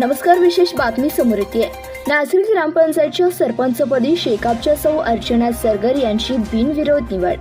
नमस्कार विशेष बातमी समोर येते. नाशिक ग्रामपंचायतच्या सरपंचपदी शेकापच्या सौ अर्चना सरगर यांची बिनविरोध निवड.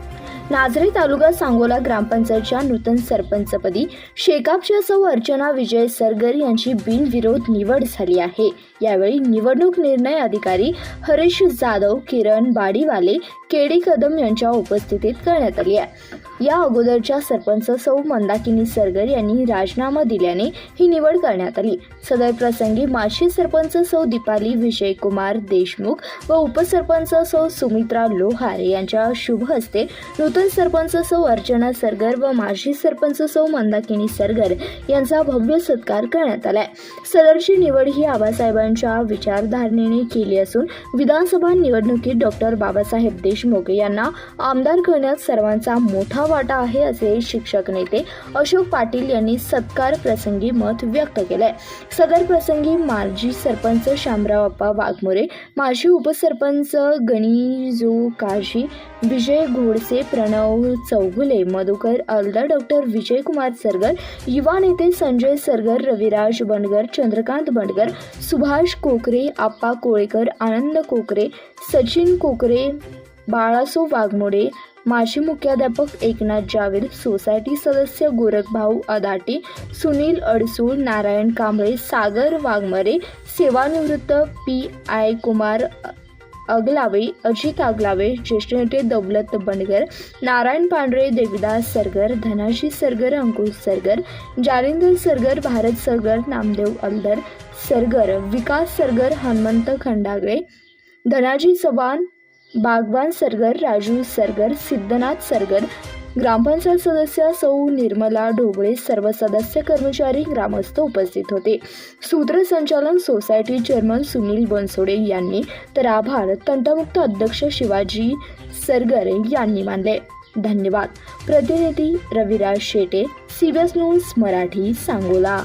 नाझरे तालुका सांगोला ग्रामपंचायतच्या नूतन सरपंचपदी शेकापच्या सौ अर्चना विजय सरगर यांची बिनविरोध निवड झाली आहे. यावेळी निवडणूक निर्णय अधिकारी हरीश जाधव किरण बाडीवाले केडी कदम यांच्या उपस्थितीत करण्यात आली आहे. या अगोदरच्या सरपंच सौ मंदाकिनी सरगर यांनी राजीनामा दिल्याने ही निवड करण्यात आली. सदर प्रसंगी माजी सरपंच सौ दीपाली विजयकुमार देशमुख व उपसरपंच सौ सुमित्रा लोहार यांच्या शुभ हस्ते नूतन सरपंच सौ अर्चना सरगर व माजी सरपंच सौ मंदाकिनी सरगर यांचा भव्य सत्कार करण्यात आलाय. सदरची निवड ही आबासाहेबांच्या विचारधारणेने केली असून विधानसभा निवडणुकीत डॉक्टर बाबासाहेब देश देशमुख यांना आमदार करण्यात सर्वांचा मोठा वाटा आहे असे शिक्षक नेते अशोक पाटील यांनी सत्कार प्रसंगी मत व्यक्त केलंय. सदर प्रसंगी माजी सरपंच शामराव अप्पा वाघमोरे माजी उपसरपंच गणिजू काशी विजय घोडसे प्रणव चौगुले मधुकर अलदर डॉक्टर विजयकुमार सरगर युवा नेते संजय सरगर रविराज बंडगर चंद्रकांत बंडगर सुभाष कोकरे आप्पा कोळेकर आनंद कोकरे सचिन कोकरे बाळासो वाघमोडे माजी मुख्याध्यापक एकनाथ जावेद सोसायटी सदस्य गोरखभाऊ अदाटे सुनील अडसूळ नारायण कांबळे सागर वाघमरे सेवानिवृत्त पी आय कुमार अगलावे अजित अगलावे ज्येष्ठ नेते दौलत बंडगर नारायण पांढरे देवीदास सरगर धनाजी सरगर अंकुश सरगर जालिंदर सरगर भारत सरगर नामदेव अलदर सरगर विकास सरगर हनुमंत खंडागळे धनाजी चव्हाण बागवान सरगर राजू सरगर सिद्धनाथ सरगर ग्रामपंचायत सदस्य सौ निर्मला ढोबळे सर्व सदस्य कर्मचारी ग्रामस्थ उपस्थित होते. सूत्रसंचालन सोसायटी चेअरमन सुनील बनसोडे यांनी तर आभार तंटमुक्त अध्यक्ष शिवाजी सरगर यांनी मानले. धन्यवाद. प्रतिनिधी रविराज शेटे सीबीएस न्यूज मराठी सांगोला.